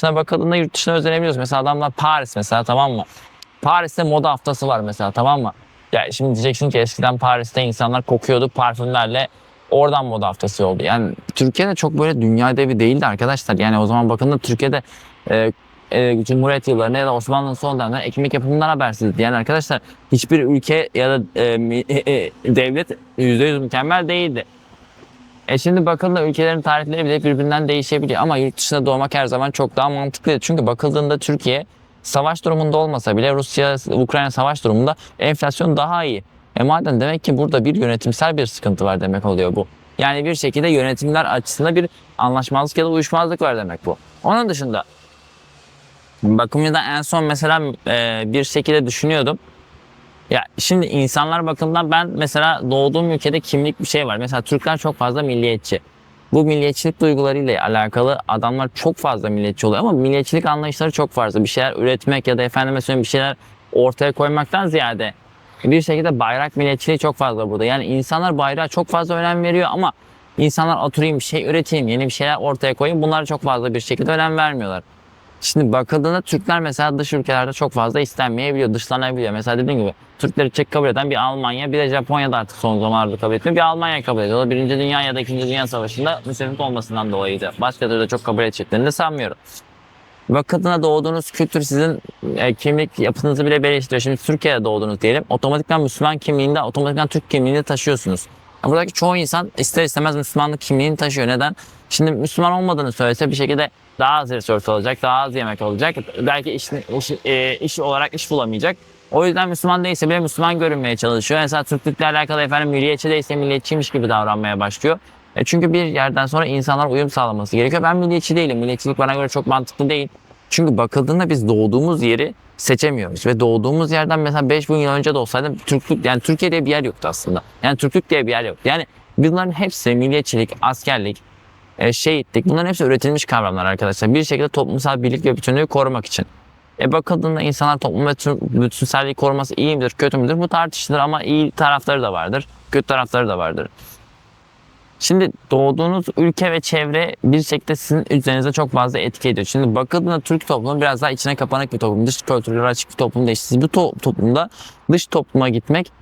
dışına bakıldığında yurt dışına özenebiliyoruz. Mesela adamlar Paris mesela tamam mı? Paris'te moda haftası var mesela tamam mı? Ya şimdi diyeceksin ki eskiden Paris'te insanlar kokuyordu parfümlerle oradan moda haftası oldu. Yani Türkiye'de çok böyle dünya devi değildi arkadaşlar. Yani o zaman bakın da Türkiye'de e, e, Cumhuriyet yıllarında ya da Osmanlı'nın son dönemlerinde ekmek yapımından habersizdi. Yani arkadaşlar hiçbir ülke ya da e, e, e, devlet %100 mükemmel değildi. E şimdi bakıldığında ülkelerin tarihleri bile birbirinden değişebiliyor ama yurt dışında doğmak her zaman çok daha mantıklıydı. Çünkü bakıldığında Türkiye savaş durumunda olmasa bile Rusya Ukrayna savaş durumunda enflasyon daha iyi. E madem demek ki burada bir yönetimsel bir sıkıntı var demek oluyor bu. Yani bir şekilde yönetimler açısında bir anlaşmazlık ya da uyuşmazlık var demek bu. Onun dışında bakımda en son mesela e, bir şekilde düşünüyordum. Ya şimdi insanlar bakımından ben mesela doğduğum ülkede kimlik bir şey var. Mesela Türkler çok fazla milliyetçi. Bu milliyetçilik duygularıyla alakalı adamlar çok fazla milliyetçi oluyor ama milliyetçilik anlayışları çok fazla. Bir şeyler üretmek ya da efendime söyleyeyim bir şeyler ortaya koymaktan ziyade bir şekilde bayrak milliyetçiliği çok fazla burada. Yani insanlar bayrağa çok fazla önem veriyor ama insanlar oturayım bir şey üreteyim, yeni bir şeyler ortaya koyayım bunlara çok fazla bir şekilde önem vermiyorlar. Şimdi bakıldığında Türkler mesela dış ülkelerde çok fazla istenmeyebiliyor, dışlanabiliyor. Mesela dediğim gibi Türkleri çek kabul eden bir Almanya, bir de Japonya'da artık son zamanlarda kabul etmiyor. Bir Almanya kabul ediyor. O da Birinci Dünya ya da İkinci Dünya Savaşı'nda müttefik olmasından dolayıydı. Başka türlü çok kabul edeceklerini de sanmıyorum. Bakıldığında doğduğunuz kültür sizin e, kimlik yapınızı bile belirliyor. Şimdi Türkiye'de doğdunuz diyelim. Otomatikman Müslüman kimliğinde, otomatikman Türk kimliğini taşıyorsunuz. Buradaki çoğu insan ister istemez Müslümanlık kimliğini taşıyor. Neden? Şimdi Müslüman olmadığını söylese bir şekilde daha az resource olacak, daha az yemek olacak. Belki iş, iş, e, iş olarak iş bulamayacak. O yüzden Müslüman değilse bile Müslüman görünmeye çalışıyor. Mesela Türklükle alakalı efendim milliyetçi değilse milliyetçiymiş gibi davranmaya başlıyor. E çünkü bir yerden sonra insanlar uyum sağlaması gerekiyor. Ben milliyetçi değilim. Milliyetçilik bana göre çok mantıklı değil. Çünkü bakıldığında biz doğduğumuz yeri seçemiyoruz. Ve doğduğumuz yerden mesela 5000 yıl önce de olsaydı Türklük yani Türkiye bir yer yoktu aslında. Yani Türklük diye bir yer yoktu. Yani bunların hepsi milliyetçilik, askerlik, e, şehitlik bunların hepsi üretilmiş kavramlar arkadaşlar. Bir şekilde toplumsal birlik ve bütünlüğü korumak için. E bakıldığında insanlar toplum ve bütünselliği koruması iyi midir, kötü müdür? Bu tartışılır ama iyi tarafları da vardır, kötü tarafları da vardır. Şimdi doğduğunuz ülke ve çevre bir şekilde sizin üzerinize çok fazla etki ediyor. Şimdi bakıldığında Türk toplumu biraz daha içine kapanık bir toplum. Dış kültürlere açık bir toplum değil. Siz bu to- toplumda dış topluma gitmek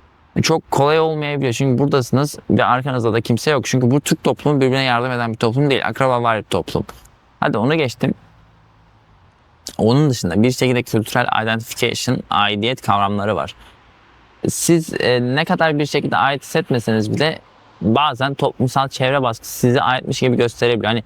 çok kolay olmayabiliyor. Çünkü buradasınız ve arkanızda da kimse yok. Çünkü bu Türk toplumu birbirine yardım eden bir toplum değil. Akraba var bir toplum. Hadi onu geçtim. Onun dışında bir şekilde kültürel identification, aidiyet kavramları var. Siz e, ne kadar bir şekilde ait hissetmeseniz bile bazen toplumsal çevre baskısı sizi aitmiş gibi gösterebiliyor. Hani